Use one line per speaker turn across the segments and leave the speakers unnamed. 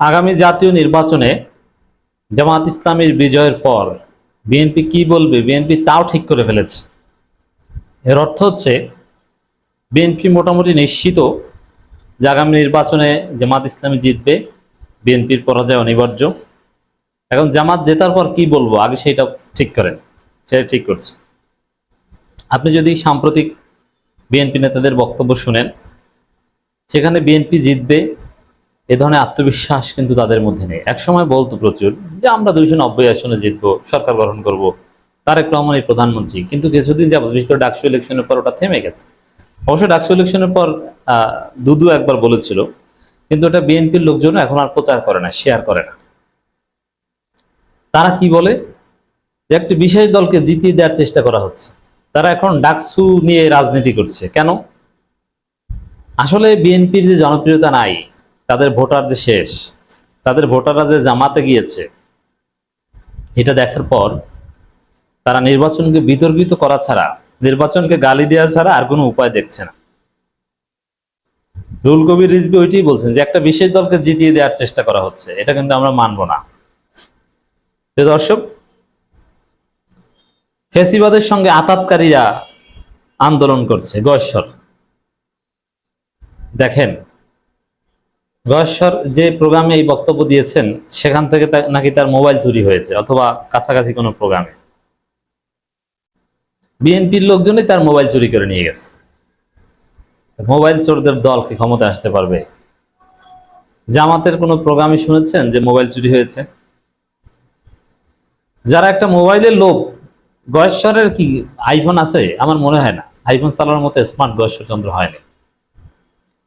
আগামী জাতীয় নির্বাচনে জামাত ইসলামীর বিজয়ের পর বিএনপি কি বলবে? বিএনপি তাও ঠিক করে ফেলেছে। এর অর্থ হচ্ছে বিএনপি মোটামুটি নিশ্চিত যে আগামী নির্বাচনে জামাত ইসলামী জিতবে। বিএনপির পরাজয় অনিবার্য। এখন জামাত জেতার পর কি বলব? আগে সেটা ঠিক করেন। সেটা ঠিক করছে। আপনি যদি সাম্প্রতিক বিএনপি নেতাদের বক্তব্য শুনেন, সেখানে বিএনপি জিতবে এ ধরনের আত্মবিশ্বাস কিন্তু তাদের মধ্যে নেই। একসময় বলতো প্রচুর যে, আমরা দুইশো নব্বই আসনে জিতবো, সরকার গঠন করব। তারেক রহমান এই প্রধানমন্ত্রী। কিন্তু কিছুদিন যাবত বিশেষ করে ডাকসু ইলেকশনের পর ওটা থেমে গেছে। অবশ্য ডাকসু ইলেকশনের পর দুদু একবার বলেছিল, কিন্তু ওটা বিএনপির লোকজন এখন আর প্রচার করে না শেয়ার করে না। তারা কি বলে? যে, একটি বিশেষ দলকে জিতিয়ে দেওয়ার চেষ্টা করা হচ্ছে। তারা এখন ডাকসু নিয়ে রাজনীতি করছে। কেন? আসলে বিএনপির যে জনপ্রিয়তা নাই তাদের ভোটার যে শেষ, তাদের ভোটাররা যে জামাতে গিয়েছে, এটা দেখার পর তারা নির্বাচনকে বিতর্কিত করা ছাড়া, নির্বাচনকে গালি দেওয়া ছাড়া আর কোনো উপায় দেখছে না। রুল কবির রিজবি ওইটাই বলছেন যে একটা বিশেষ দলকে জিতিয়ে দেওয়ার চেষ্টা করা হচ্ছে, এটা কিন্তু আমরা মানব না। দর্শক, ফেসিবাদের সঙ্গে আতাতকারীরা আন্দোলন করছে গশ্বর দেখেন গশ্বর যে প্রোগ্রামে এই বক্তব্য দিয়েছেন, সেখান থেকে নাকি তার মোবাইল চুরি হয়েছে অথবা কাছাকাছি কোনো প্রোগ্রামে? বিএনপির লোকজনই তার মোবাইল চুরি করে নিয়ে গেছে। মোবাইল চোরদের দল কি ক্ষমতা আসতে পারবে? জামাতের কোনো প্রোগ্রামে শুনেছেন যে মোবাইল চুরি হয়েছে? যারা একটা মোবাইলের লোক গয়েশ্বরের কি আইফোন আছে? আমার মনে হয় না। আইফোন চালানোর মতো স্মার্ট গয়েশ্বর চন্দ্র হয়নি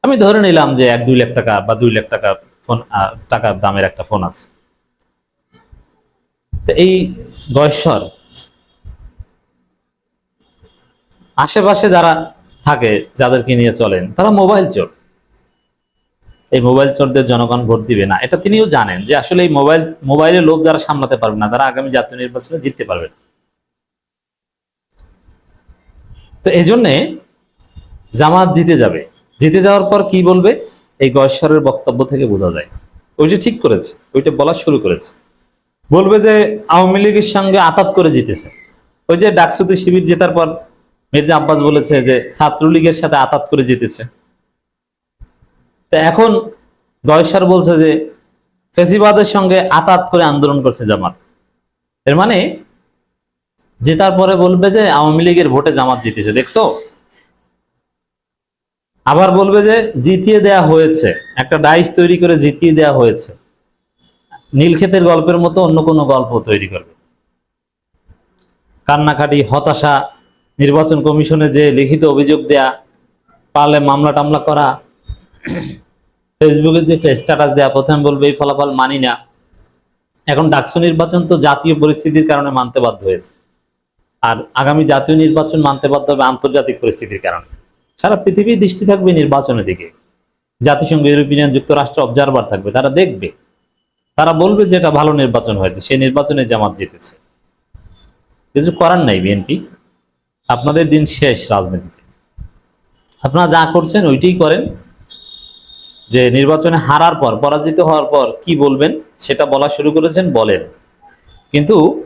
আমি ধরে নিলাম যে এক দুই লাখ টাকা বা দুই লাখ টাকা ফোন টাকার দামের একটা ফোন আছে। তো এই গয়েশ্বর আশেপাশে যারা থাকে, যাদেরকে নিয়ে চলেন, তারা মোবাইল চোর। এই মোবাইল চোরদের জনগণ ভোট দিবে না। এটা তিনিও জানেন যে আসলে এই মোবাইল মোবাইলের লোভ যারা সামলাতে পারবে না, তারা আগামী জাতীয় নির্বাচনে জিততে পারবে না। তো এই জন্যে জামাত জিতে যাবে। জিতে যাওয়ার পর কি বলবে? এই গয়েশ্বরের বক্তব্য থেকে বোঝা যায়। ওইটা ঠিক করেছে, ওইটা বলা শুরু করেছে। বলবে যে আওয়ামী লীগের সঙ্গে আতাত করে জিতেছে। ওই যে ডাকসুতে শিবির জেতার পর মির্জা আব্বাস বলেছে যে ছাত্রলীগের সাথে আতাত করে জিতেছে। তো এখন গয়েশ্বর বলছে যে ফেসিবাদের সঙ্গে আতাত করে আন্দোলন করছে জামাত। এর মানে জেতার পরে বলবে যে আওয়ামী লীগের ভোটে জামাত জিতেছে। দেখছ? আবার বলবে যে জিতিয়ে দেয়া হয়েছে। একটা ডাইস তৈরি করে জিতিয়ে দেয়া হয়েছে। নীলক্ষেতের গল্পের মতো অন্য কোনো গল্প তৈরি করবে। কান্নাকাটি, হতাশা, নির্বাচন কমিশনে যে লিখিত অভিযোগ দেয়া পারলে মামলা টামলা করা, ফেসবুকে যে একটা স্ট্যাটাস দেয়া, প্রথমে বলবে এই ফলাফল মানি না। এখন ডাকসু নির্বাচন তো জাতীয় পরিস্থিতির কারণে মানতে বাধ্য হয়েছে। আর আগামী জাতীয় নির্বাচন মানতে বাধ্য হবে আন্তর্জাতিক পরিস্থিতির কারণে। সারা পৃথিবীর দৃষ্টি থাকবে নির্বাচনের দিকে। জাতিসংঘ ইউরোপিয়ান যুক্তরাষ্ট্র অবজারভার থাকবে, তারা দেখবে। তারা বলবে যে এটা ভালো নির্বাচন হয়েছে, সেই নির্বাচনে জামাত জিতেছে। কিছু করার নাই বিএনপি আপনাদের দিন শেষ রাজনীতিতে। আপনারা যা করছেন ওইটাই করেন। যে নির্বাচনে হারার পর, পরাজিত হওয়ার পর কি বলবেন, সেটা বলা শুরু করেছেন, বলেন। কিন্তু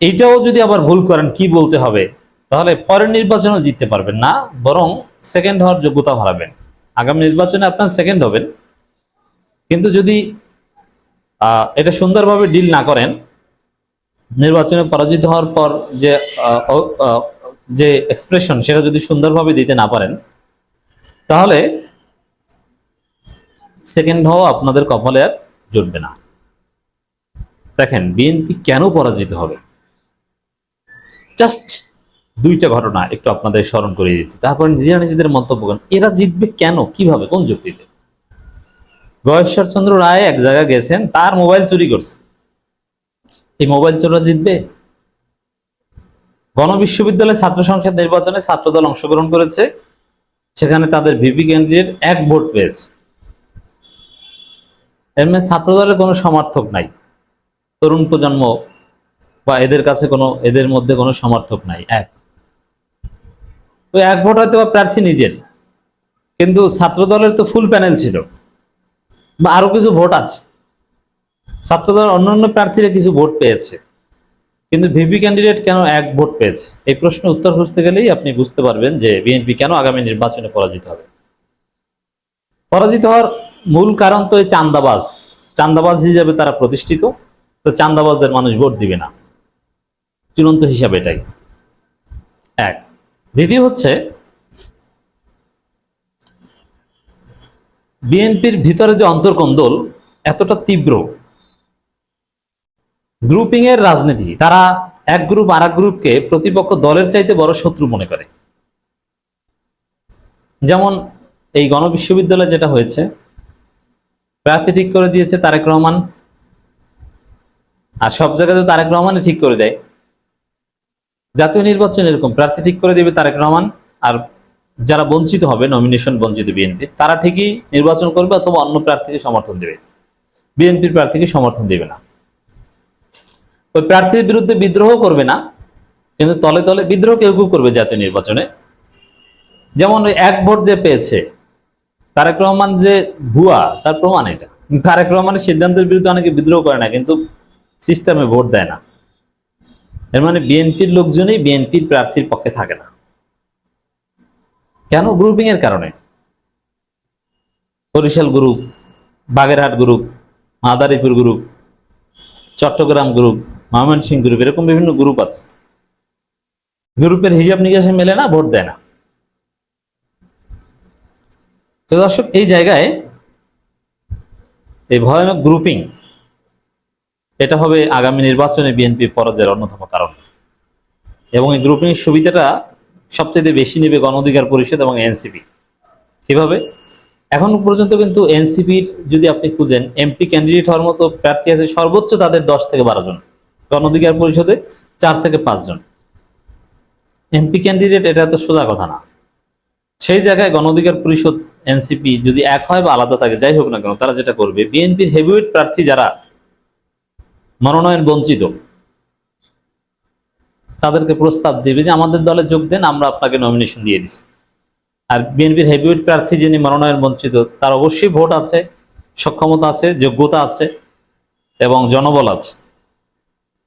এইটাও যদি আবার ভুল করেন, কি বলতে হবে? তাহলে পরের নির্বাচনেও জিততে পারবেন না, বরং সেকেন্ড হওয়ার যোগ্যতা হারাবেন আগামী নির্বাচনে আপনার সেকেন্ড হবেন। কিন্তু যদি এটা সুন্দরভাবে ডিল না করেন, নির্বাচনে পরাজিত হওয়ার পর যে যে এক্সপ্রেশন সেটা যদি সুন্দরভাবে দিতে না পারেন, তাহলে সেকেন্ড হওয়া আপনাদের কপালে আর জুটবে না। দেখেন, বিএনপি কেন পরাজিত হবে? জাস্ট দুইটা ঘটনা একটু আপনাদের স্মরণ করে দিচ্ছি। তারপর নিজেরা নিজেদের মন্তব্য করেন। এরা জিতবে কেন? কীভাবে? কোন যুক্তিতে? গয়েশ্বর চন্দ্র রায় এক জায়গায় গেছেন, তার মোবাইল চুরি করছে। এই মোবাইল চোররা জিতবে? গণবিশ্ববিদ্যালয় ছাত্র সংসদ নির্বাচনে ছাত্রদল অংশগ্রহণ করেছে, সেখানে তাদের ভিপি ক্যান্ডিডেট এক ভোট পেয়েছে। এর মানে ছাত্রদলের কোনো সমর্থক নাই। তরুণ প্রজন্ম বা এদের কাছে কোনো, এদের মধ্যে কোনো সমর্থক নাই, এক। ওই এক ভোট হয়তো প্রার্থী নিজের। কিন্তু ছাত্র দলের তো ফুল প্যানেল ছিল। বা আরও কিছু ভোট আছে। ছাত্রদল অন্যান্য প্রার্থীরা কিছু ভোট পেয়েছে। কিন্তু ভিপি ক্যান্ডিডেট কেন এক ভোট পেয়েছে? এই প্রশ্নের উত্তর খুঁজতে গেলেই আপনি বুঝতে পারবেন যে বিএনপি কেন আগামী নির্বাচনে পরাজিত হবে। পরাজিত হওয়ার মূল কারণ তো এই চান্দাবাজ চান্দাবাজ হিসাবে তারা প্রতিষ্ঠিত। তো চান্দাবাজদের মানুষ ভোট দিবে না। চূড়ান্ত হিসাবে এটাই। এক। দ্বিতীয় হচ্ছে বিএনপির ভিতরে যে অন্তর্কন্দল, এতটা তীব্র। গ্রুপিং এর রাজনীতি, তারা এক গ্রুপ আর এক গ্রুপকে প্রতিপক্ষ দলের চাইতে বড় শত্রু মনে করে। যেমন এই গণবিশ্ববিদ্যালয়ে যেটা হয়েছে, প্রার্থী ঠিক করে দিয়েছে তারেক রহমান, আর সব জায়গাতে তারেক রহমানই ঠিক করে দেয়। জাতীয় নির্বাচন এরকম প্রার্থী ঠিক করে দেবে তারেক রহমান, আর যারা বঞ্চিত হবে নমিনেশন বঞ্চিত বিএনপি, তারা ঠিকই নির্বাচন করবে অথবা অন্য প্রার্থীকে সমর্থন দেবে। বিএনপির প্রার্থীকে সমর্থন দেবে না। ওই প্রার্থীর বিরুদ্ধে বিদ্রোহ করবে না, কিন্তু তলে তলে বিদ্রোহ কেউ কেউ করবে জাতীয় নির্বাচনে। যেমন ওই এক ভোট যে পেয়েছে, তারেক রহমান যে ভুয়া, তার প্রমাণ এটা। তারেক রহমানের সিদ্ধান্তের বিরুদ্ধে অনেকে বিদ্রোহ করে না, কিন্তু সিস্টেমে ভোট দেয় না। এর মানে বিএনপির লোকজনই বিএনপির প্রার্থীর পক্ষে থাকে না। কেন? গ্রুপিং এর কারণে। Barishal group Bagerhat group Madaripur group Chattogram group Mymensingh group এরকম বিভিন্ন গ্রুপ আছে। গ্রুপের হিসাব নিকাশে মেলে না, ভোট দেয় না। তো দর্শক, এই জায়গায় এই ভয়ানক গ্রুপিং এটা হবে আগামী নির্বাচনে বিএনপি পরাজয়ের অন্যতম কারণ। এবং এই গ্রুপিং সুবিধাটা সবচেয়ে বেশি নেবে গণ অধিকার পরিষদ এবং এনসিপি। কীভাবে? এখন পর্যন্ত কিন্তু এনসিপির যদি আপনি খুঁজেন, এমপি ক্যান্ডিডেট হওয়ার মতো প্রার্থী আছে সর্বোচ্চ তাদের দশ থেকে বারো জন। গণ অধিকার পরিষদে চার থেকে পাঁচ জন। এমপি ক্যান্ডিডেট এটা তো সোজা কথা না। সেই জায়গায় গণ অধিকার পরিষদ, এনসিপি যদি এক হয় বা আলাদা থাকে, যাই হোক না কেন, তারা যেটা করবে, বিএনপির হেভিওয়েট প্রার্থী যারা মনোনয়ন বঞ্চিত। তাদেরকে প্রস্তাব দিবে যে আমাদের দলে যোগ দেন, আমরা আপনাকে নমিনেশন দিয়ে দিচ্ছি আর বিএনপির হেভিওয়েট প্রার্থী যিনি মনোনয়ন বঞ্চিত, তার অবশ্যই ভোট আছে, সক্ষমতা আছে, যোগ্যতা আছে এবং জনবল আছে।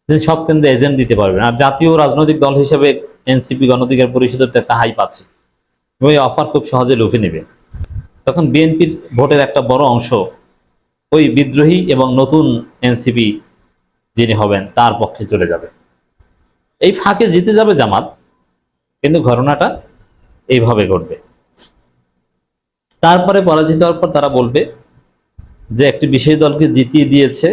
তিনি সব কেন্দ্রে এজেন্ট দিতে পারবেন। আর জাতীয় রাজনৈতিক দল হিসেবে এনসিপি গণঅধিকার পরিষদের তো একটা হাইপ আছে। ওই অফার খুব সহজে লুফে নেবে। তখন বিএনপির ভোটের একটা বড় অংশ ওই বিদ্রোহী এবং নতুন এনসিপি যিনি হবেন, তার পক্ষে চলে যাবে। এই ফাঁকে জিতে যাবে জামাত, কিন্তু ঘটনাটা এইভাবে ঘটবে। তারপরে পরাজিত হওয়ার পর তারা বলবে যে, একটি বিশেষ দলকে জিতিয়ে দিয়েছে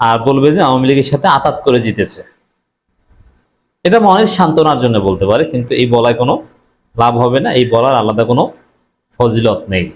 আর বলবে যে, আওয়ামী লীগের সাথে আতাত করে জিতেছে। এটা মনের সান্ত্বনার জন্য বলতে পারে, কিন্তু এই বলায় কোনো লাভ হবে না, এই বলার আলাদা কোনো ফজিলত নেই।